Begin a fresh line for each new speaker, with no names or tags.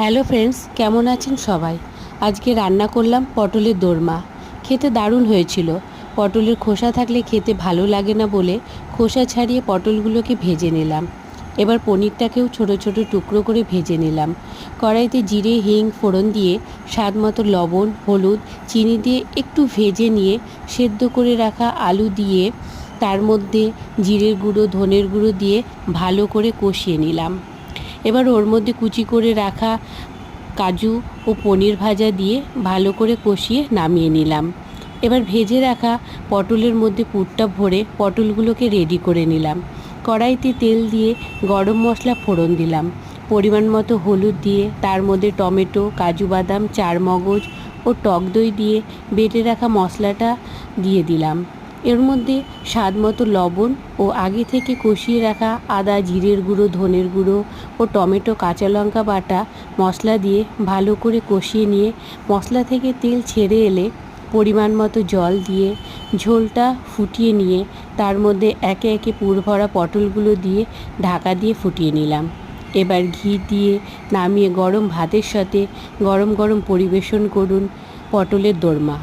Hello friends, কেমন আছেন সবাই? আজকে রান্না করলাম পটলের দোরমা। খেতে দারুণ হয়েছিল। পটলের খোসা থাকলে খেতে ভালো লাগে না বলে খোসা ছাড়িয়ে পটলগুলোকে ভেজে নিলাম। এবার পনিরটাকেও ছোট ছোট টুকরো করে ভেজে নিলাম। কড়াইতে জিরে, হিং, ফোড়ন দিয়ে স্বাদ মতো লবণ, হলুদ, চিনি দিয়ে একটু ভেজে নিয়ে সেদ্ধ করে রাখা আলু দিয়ে তার মধ্যে জিরের গুঁড়ো, ধনের গুঁড়ো দিয়ে ভালো করে কষিয়ে নিলাম। এবার ওর মধ্যে কুচি করে রাখা কাজু ও পনির ভাজা দিয়ে ভালো করে কষিয়ে নামিয়ে নিলাম। এবার ভেজে রাখা পটলের মধ্যে পুরটা ভরে পটলগুলোকে রেডি করে নিলাম। কড়াইতে তেল দিয়ে গরম মশলা ফোড়ন দিলাম। পরিমাণ মতো হলুদ দিয়ে তার মধ্যে টমেটো, কাজু বাদাম, চারমগজ ও টক দই দিয়ে বেটে রাখা মশলাটা দিয়ে দিলাম। এর মধ্যে স্বাদ মতো লবণ ও আগে থেকে কষিয়ে রাখা আদা, জিরের গুঁড়ো, ধনের গুঁড়ো ও টমেটো, কাঁচা লঙ্কা বাটা মশলা দিয়ে ভালো করে কষিয়ে নিয়ে মশলা থেকে তেল ছেড়ে এলে পরিমাণ মতো জল দিয়ে ঝোলটা ফুটিয়ে নিয়ে তার মধ্যে একে একে পুর ভরা পটলগুলো দিয়ে ঢাকা দিয়ে ফুটিয়ে নিলাম। এবার ঘি দিয়ে নামিয়ে গরম ভাতের সাথে গরম গরম পরিবেশন করুন পটলের দোরমা।